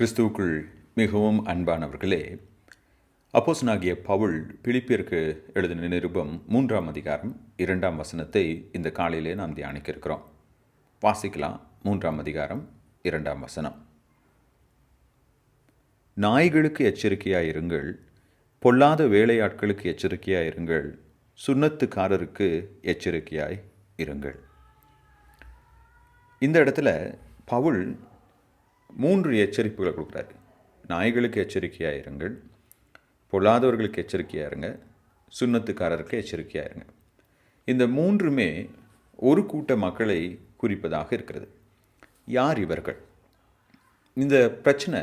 கிறிஸ்துவுக்குள் மிகவும் அன்பானவர்களே அப்போசனாகிய பவுல் பிலிப்பியருக்கு எழுதின நிருபம் மூன்றாம் அதிகாரம் இரண்டாம் வசனத்தை இந்த காலையிலே நாம் தியானிக்க இருக்கிறோம் வாசிக்கலாம் மூன்றாம் அதிகாரம் இரண்டாம் வசனம். நாய்களுக்கு எச்சரிக்கையாக இருங்கள் பொல்லாத வேலையாட்களுக்கு எச்சரிக்கையாக இருங்கள் சுண்ணத்துக்காரருக்கு எச்சரிக்கையாய் இருங்கள். இந்த இடத்துல பவுல் மூன்று எச்சரிப்புகளை கொடுக்குறாரு. நாய்களுக்கு எச்சரிக்கையாக இருங்கள். பொல்லாதவர்களுக்கு எச்சரிக்கையாக இருங்க. சுண்ணத்துக்காரருக்கு எச்சரிக்கையாக இருங்க. இந்த மூன்றுமே ஒரு கூட்ட மக்களை குறிப்பதாக இருக்கிறது. யார் இவர்கள்? இந்த பிரச்சனை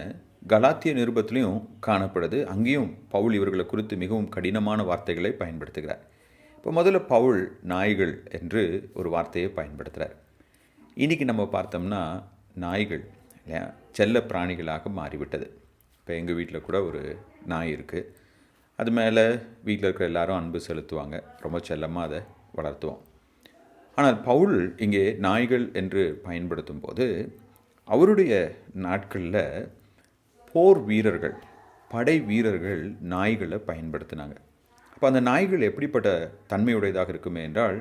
கலாத்திய நிருபத்திலையும் காணப்படுது. அங்கேயும் பவுல் இவர்களை குறித்து மிகவும் கடினமான வார்த்தைகளை பயன்படுத்துகிறார். இப்போ முதல்ல பவுல் நாய்கள் என்று ஒரு வார்த்தையை பயன்படுத்துகிறார். இன்றைக்கி நம்ம பார்த்தோம்னா நாய்கள் செல்ல பிராணிகளாக மாறிவிட்டது. இப்போ எங்கள் வீட்டில் கூட ஒரு நாய் இருக்குது அது மேலே வீட்டில் இருக்கிற எல்லாரும் அன்பு செலுத்துவாங்க. ரொம்ப செல்லமாக அதை வளர்த்துவோம். ஆனால் பவுல் இங்கே நாய்கள் என்று பயன்படுத்தும் போது அவருடைய நாட்களில் போர் வீரர்கள் படை வீரர்கள் நாய்களை பயன்படுத்தினாங்க. அப்போ அந்த நாய்கள் எப்படிப்பட்ட தன்மையுடையதாக இருக்குமே என்றால்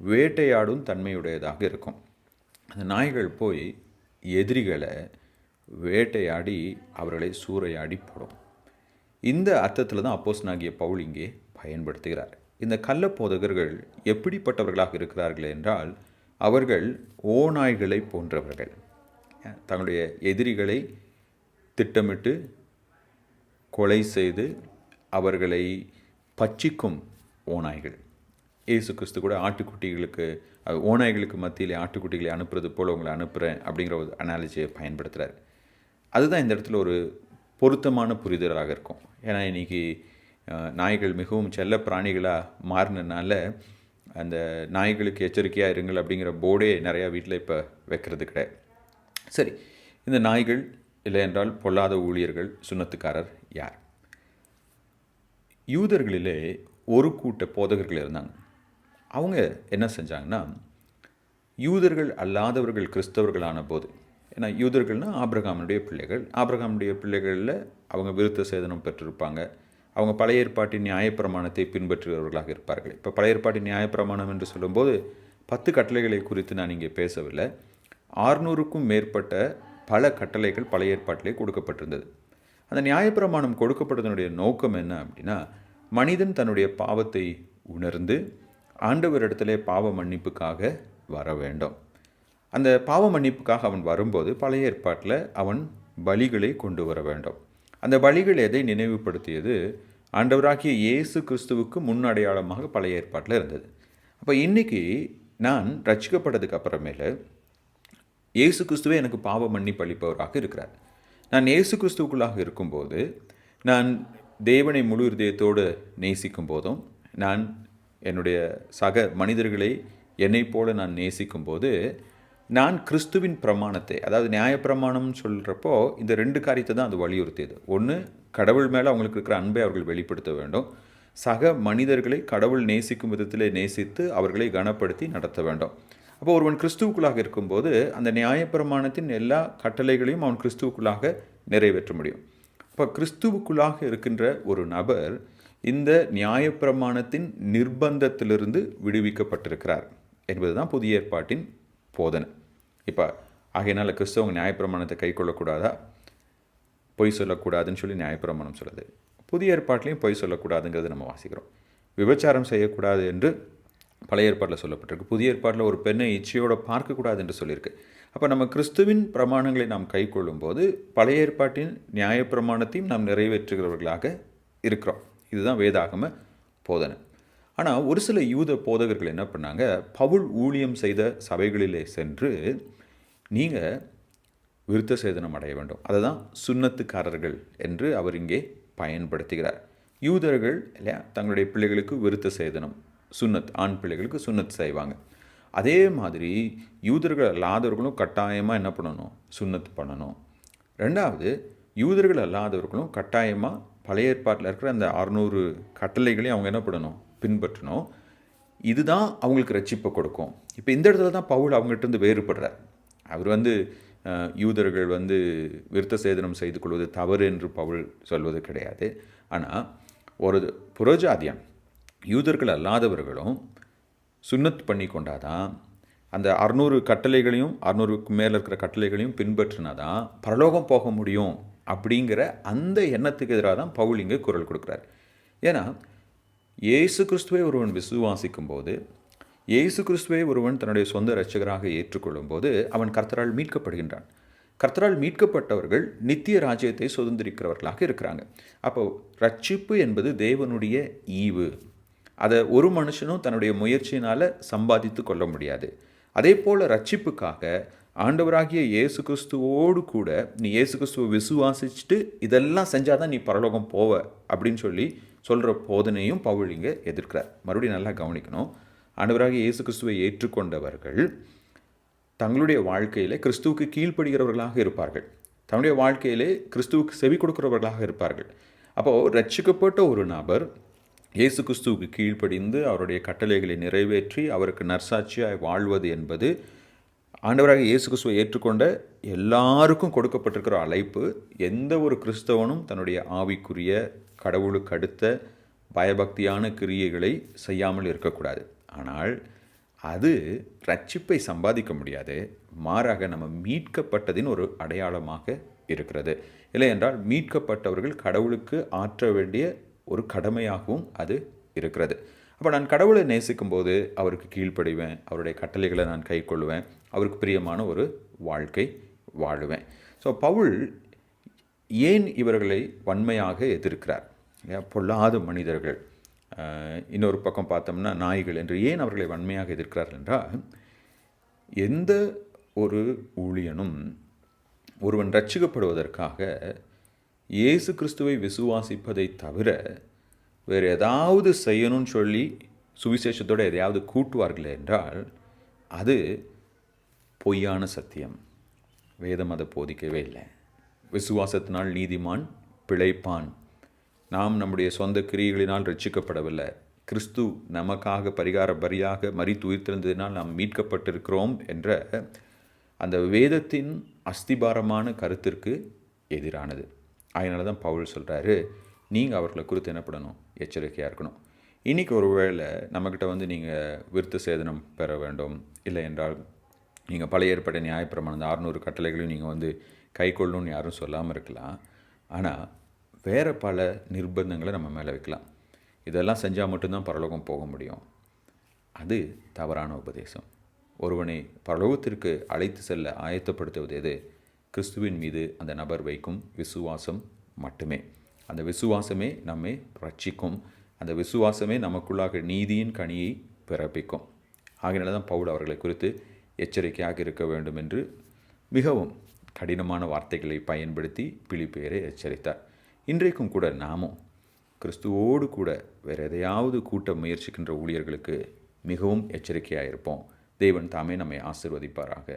வேட்டையாடும் தன்மையுடையதாக இருக்கும். அந்த நாய்கள் போய் எதிரிகளை வேட்டையாடி அவர்களை சூறையாடி போடும். இந்த அர்த்தத்தில் தான் அப்போஸ்தலனாகிய பவுல் இங்கே பயன்படுத்துகிறார். இந்த கள்ளப்போதகர்கள் எப்படிப்பட்டவர்களாக இருக்கிறார்கள் என்றால் அவர்கள் ஓநாய்களை போன்றவர்கள். தங்களுடைய எதிரிகளை திட்டமிட்டு கொலை செய்து அவர்களை பச்சிக்கும் ஓநாய்கள். இயேசு கிறிஸ்து கூட ஆட்டுக்குட்டிகளுக்கு ஓநாய்களுக்கு மத்தியில் ஆட்டுக்குட்டிகளை அனுப்புறது போல் உங்களை அனுப்புகிறேன் அப்படிங்கிற ஒரு அனாலஜியை பயன்படுத்துகிறார் அதுதான் இந்த இடத்துல ஒரு பொருத்தமான புரிதலாக இருக்கும். ஏன்னா இன்றைக்கி நாய்கள் மிகவும் செல்ல பிராணிகளாக மாறினனால அந்த நாய்களுக்கு எச்சரிக்கையாக இருங்கள் அப்படிங்கிற போர்டே நிறையா வீட்டில் இப்போ வைக்கிறது கிடையாது. சரி இந்த நாய்கள் இல்லை என்றால் பொல்லாத ஊழியர்கள் சுண்ணத்துக்காரர் யார்? யூதர்களிலே ஒரு கூட்ட போதகர்கள் இருந்தாங்க. அவங்க என்ன செஞ்சாங்கன்னா யூதர்கள் அல்லாதவர்கள் கிறிஸ்தவர்களான போது ஏன்னா யூதர்கள்னா ஆப்ரகாமனுடைய பிள்ளைகள் ஆபிரகாமுடைய பிள்ளைகளில் அவங்க விருத்த சேதனம் பெற்றிருப்பாங்க. அவங்க பழைய ஏற்பாட்டின் நியாயப்பிரமாணத்தை பின்பற்றுகிறவர்களாக இருப்பார்கள். இப்போ பழைய ஏற்பாட்டின் நியாயப்பிரமாணம் என்று சொல்லும்போது பத்து கட்டளைகளை குறித்து நான் இங்கே பேசவில்லை. ஆறுநூறுக்கும் மேற்பட்ட பல கட்டளைகள் பழைய ஏற்பாட்டிலே கொடுக்கப்பட்டிருந்தது. அந்த நியாயப்பிரமாணம் கொடுக்கப்பட்டதனுடைய நோக்கம் என்ன அப்படின்னா மனிதன் தன்னுடைய பாவத்தை உணர்ந்து ஆண்டவரிடத்திலே பாவ மன்னிப்புக்காக வர வேண்டும். அந்த பாவ மன்னிப்புக்காக அவன் வரும்போது பழைய ஏற்பாட்டில் அவன் பலிகளை கொண்டு வர வேண்டும். அந்த பலிகள் எதை நினைவுபடுத்தியது? ஆண்டவராகிய இயேசு கிறிஸ்துவுக்கு முன் அடையாளமாக பழைய ஏற்பாட்டில் இருந்தது. அப்போ இன்னைக்கு நான் ரசிக்கப்பட்டதுக்கு அப்புறமேல இயேசு கிறிஸ்துவே எனக்கு பாவ மன்னிப்பு அளிப்பவராக இருக்கிறார். நான் இயேசு கிறிஸ்துவுக்குள்ளாக இருக்கும்போது நான் தேவனை முழு இருதயத்தோடு நேசிக்கும் போதும் நான் என்னுடைய சக மனிதர்களை என்னை போல நான் நேசிக்கும் போது நான் கிறிஸ்துவின் பிரமாணத்தை அதாவது நியாயப்பிரமாணம்னு சொல்கிறப்போ இந்த ரெண்டு காரியத்தை தான் அது வலியுறுத்தியது. ஒன்று கடவுள் மேலே அவங்களுக்கு இருக்கிற அன்பை அவர்கள் வெளிப்படுத்த வேண்டும். சக மனிதர்களை கடவுள் நேசிக்கும் விதத்திலே நேசித்து அவர்களை கனப்படுத்தி நடத்த வேண்டும். அப்போ ஒருவன் கிறிஸ்துவுக்குள்ளாக இருக்கும்போது அந்த நியாயப்பிரமாணத்தின் எல்லா கட்டளைகளையும் அவன் கிறிஸ்துவுக்குள்ளாக நிறைவேற்ற முடியும். அப்போ கிறிஸ்துவுக்குள்ளாக இருக்கின்ற ஒரு நபர் இந்த நியாயப்பிரமாணத்தின் நிர்பந்தத்திலிருந்து விடுவிக்கப்பட்டிருக்கிறார் என்பதுதான் புதிய ஏற்பாட்டின் போதனை. இப்போ ஆகையினால் கிறிஸ்தவங்க நியாயப்பிரமாணத்தை கை கொள்ளக்கூடாதா? பொய் சொல்லக்கூடாதுன்னு சொல்லி நியாயப்பிரமாணம் சொல்லுது. புதிய ஏற்பாட்டிலையும் பொய் சொல்லக்கூடாதுங்கிறது நம்ம வாசிக்கிறோம். விபச்சாரம் செய்யக்கூடாது என்று பழைய ஏற்பாட்டில் சொல்லப்பட்டிருக்கு. புதிய ஏற்பாட்டில் ஒரு பெண்ணை இச்சையோடு பார்க்கக்கூடாது என்று சொல்லியிருக்கு. அப்போ நம்ம கிறிஸ்துவின் பிரமாணங்களை நாம் கை கொள்ளும்போது பழைய ஏற்பாட்டின் நியாயப்பிரமாணத்தையும் நாம் நிறைவேற்றுகிறவர்களாக இருக்கிறோம். இதுதான் வேதாகம போதனை. ஆனால் ஒரு சில யூத போதகர்கள் என்ன பண்ணாங்க? பவுல் ஊழியம் செய்த சபைகளிலே சென்று நீங்கள் விருத்த சேதனம் அடைய வேண்டும். அதை தான் சுண்ணத்துக்காரர்கள் என்று அவர் இங்கே பயன்படுத்துகிறார். யூதர்கள் இல்லையா? தங்களுடைய பிள்ளைகளுக்கு விருத்த சேதனம் சுன்னத் ஆண் பிள்ளைகளுக்கு சுண்ணத் செய்வாங்க. அதே மாதிரி யூதர்கள் அல்லாதவர்களும் கட்டாயமாக என்ன பண்ணணும்? சுண்ணத்து பண்ணணும். ரெண்டாவது யூதர்கள் அல்லாதவர்களும் கட்டாயமாக பழைய ஏற்பாட்டில் இருக்கிற அந்த அறநூறு கட்டளைகளையும் அவங்க என்ன பண்ணணும்? பின்பற்றணும். இதுதான் அவங்களுக்கு ரட்சிப்பை கொடுக்கும். இப்போ இந்த இடத்துல தான் பவுல் அவங்ககிட்ட வேறுபடுறார். அவர் வந்து யூதர்கள் வந்து விருத்த சேதனம் செய்து கொள்வது தவறு என்று பவுல் சொல்வது கிடையாது. ஆனால் ஒரு புரோஜாதியம். யூதர்கள் அல்லாதவர்களும் சுண்ணத் பண்ணி கொண்டாதான் அந்த அறுநூறு கட்டளைகளையும் அறுநூறுக்கு மேலே இருக்கிற கட்டளைகளையும் பின்பற்றினா தான் பரலோகம் போக முடியும். அப்படிங்கிற அந்த எண்ணத்துக்கு எதிராக தான் பவுல் இங்கே குரல் கொடுக்குறார். ஏன்னா இயேசு கிறிஸ்துவை ஒருவன் விசுவாசிக்கும் போது இயேசு கிறிஸ்துவை ஒருவன் தன்னுடைய சொந்த இரட்சகராக ஏற்றுக்கொள்ளும் போது அவன் கர்த்தரால் மீட்கப்படுகின்றான். கர்த்தரால் மீட்கப்பட்டவர்கள் நித்திய ராஜ்யத்தை சுதந்திரிக்கிறவர்களாக இருக்கிறாங்க. அப்போ ரட்சிப்பு என்பது தேவனுடைய ஈவு. அதை ஒரு மனுஷனும் தன்னுடைய முயற்சியினால் சம்பாதித்து கொள்ள முடியாது. அதே போல் ரட்சிப்புக்காக ஆண்டவராகிய இயேசு கிறிஸ்துவோடு கூட நீ இயேசு கிறிஸ்துவை விசுவாசிச்சுட்டு இதெல்லாம் செஞ்சால் தான் நீ பரலோகம் போவ அப்படின்னு சொல்லி சொல்கிற போதனையும் பவுல் இங்கே எதிர்க்கிறார். மறுபடியும் நல்லா கவனிக்கணும். ஆண்டவராகிய இயேசு கிறிஸ்துவை ஏற்றுக்கொண்டவர்கள் தங்களுடைய வாழ்க்கையிலே கிறிஸ்துவுக்கு கீழ்ப்படுகிறவர்களாக இருப்பார்கள். தன்னுடைய வாழ்க்கையிலே கிறிஸ்துவுக்கு செவி கொடுக்கிறவர்களாக இருப்பார்கள். அப்போது ரட்சிக்கப்பட்ட ஒரு நபர் இயேசு கிறிஸ்துவுக்கு கீழ்ப்படிந்து அவருடைய கட்டளைகளை நிறைவேற்றி அவருக்கு நற்சாட்சியாய் வாழ்வது என்பது ஆண்டவராக இயேசு கிறிஸ்துவை ஏற்றுக்கொண்ட எல்லாருக்கும் கொடுக்கப்பட்டிருக்கிற அழைப்பு எந்த ஒரு கிறிஸ்தவனும் தன்னுடைய ஆவிக்குரிய கடவுளுக்கு அடுத்த பயபக்தியான கிரியைகளை செய்யாமல் இருக்கக்கூடாது. ஆனால் அது ரட்சிப்பை சம்பாதிக்க முடியாது மாறாக நம்ம மீட்கப்பட்டதின் ஒரு அடையாளமாக இருக்கிறது. இல்லை என்றால் மீட்கப்பட்டவர்கள் கடவுளுக்கு ஆற்ற வேண்டிய ஒரு கடமையாகவும் அது இருக்கிறது. அப்போ நான் கடவுளை நேசிக்கும் போது அவருக்கு கீழ்ப்படிவேன். அவருடைய கட்டளைகளை நான் கைக்கொள்வேன் அவருக்கு பிரியமான ஒரு வாழ்க்கை வாழுவேன். ஸோ பவுல் ஏன் இவர்களை வன்மையாக எதிர்க்கிறார்? பொல்லாத மனிதர்கள். இன்னொரு பக்கம் பார்த்தோம்னா நாய்கள் என்று ஏன் அவர்களை வன்மையாக எதிர்க்கிறார் என்றால் எந்த ஒரு ஊழியனும் ஒருவன் ரட்சிக்கப்படுவதற்காக இயேசு கிறிஸ்துவை விசுவாசிப்பதை தவிர வேறு ஏதாவது செய்யணும்னு சொல்லி சுவிசேஷத்தோடு எதையாவது கூட்டுவார்களே என்றால் அது பொய்யான சத்தியம். வேதம் அதை போதிக்கவே இல்லை. விசுவாசத்தினால் நீதிமான் பிழைப்பான். நாம் நம்முடைய சொந்த கிரியைகளினால் ரட்சிக்கப்படவில்லை. கிறிஸ்து நமக்காக பரிகார பரியாக மறித்து உயிர்த்தெழுந்ததினால் நாம் மீட்கப்பட்டிருக்கிறோம் என்ற அந்த வேதத்தின் அஸ்திபாரமான கருத்திற்கு எதிரானது. அதனால தான் பவுல் சொல்கிறாரு நீங்கள் அவர்களை குறித்து என்ன பண்ணணும்? எச்சரிக்கையாக இருக்கணும். இன்றைக்கி ஒருவேளை நம்மக்கிட்ட வந்து நீங்கள் விருத்த சேதனம் பெற வேண்டும். இல்லை என்றால் நீங்கள் பழைய ஏற்பட்ட நியாயப்பிரமாணம் அந்த அறுநூறு கட்டளைகளையும் நீங்கள் வந்து கை கொள்ளணும்னு யாரும் சொல்லாமல் இருக்கலாம். ஆனால் வேறு பல நிர்பந்தங்களை நம்ம மேலே வைக்கலாம். இதெல்லாம் செஞ்சால் மட்டும்தான் பரலோகம் போக முடியும். அது தவறான உபதேசம். ஒருவனை பரலோகத்திற்கு அழைத்து செல்ல ஆயத்தப்படுத்துவது எது? கிறிஸ்துவின் மீது அந்த நபர் வைக்கும் விசுவாசம் மட்டுமே. அந்த விசுவாசமே நம்மை ரட்சிக்கும். அந்த விசுவாசமே நமக்குள்ளாக நீதியின் கனியை பிறப்பிக்கும். ஆகினால தான் பவுல் அவர்களை குறித்து எச்சரிக்கையாக இருக்க வேண்டும் என்று மிகவும் கடினமான வார்த்தைகளை பயன்படுத்தி பிலிப்பேரை எச்சரித்தார். இன்றைக்கும் கூட நாமும் கிறிஸ்துவோடு கூட வேறு எதையாவது கூட்ட முயற்சிக்கின்ற ஊழியர்களுக்கு மிகவும் எச்சரிக்கையாக இருப்போம் தேவன் தாமே நம்மை ஆசிர்வதிப்பாராக.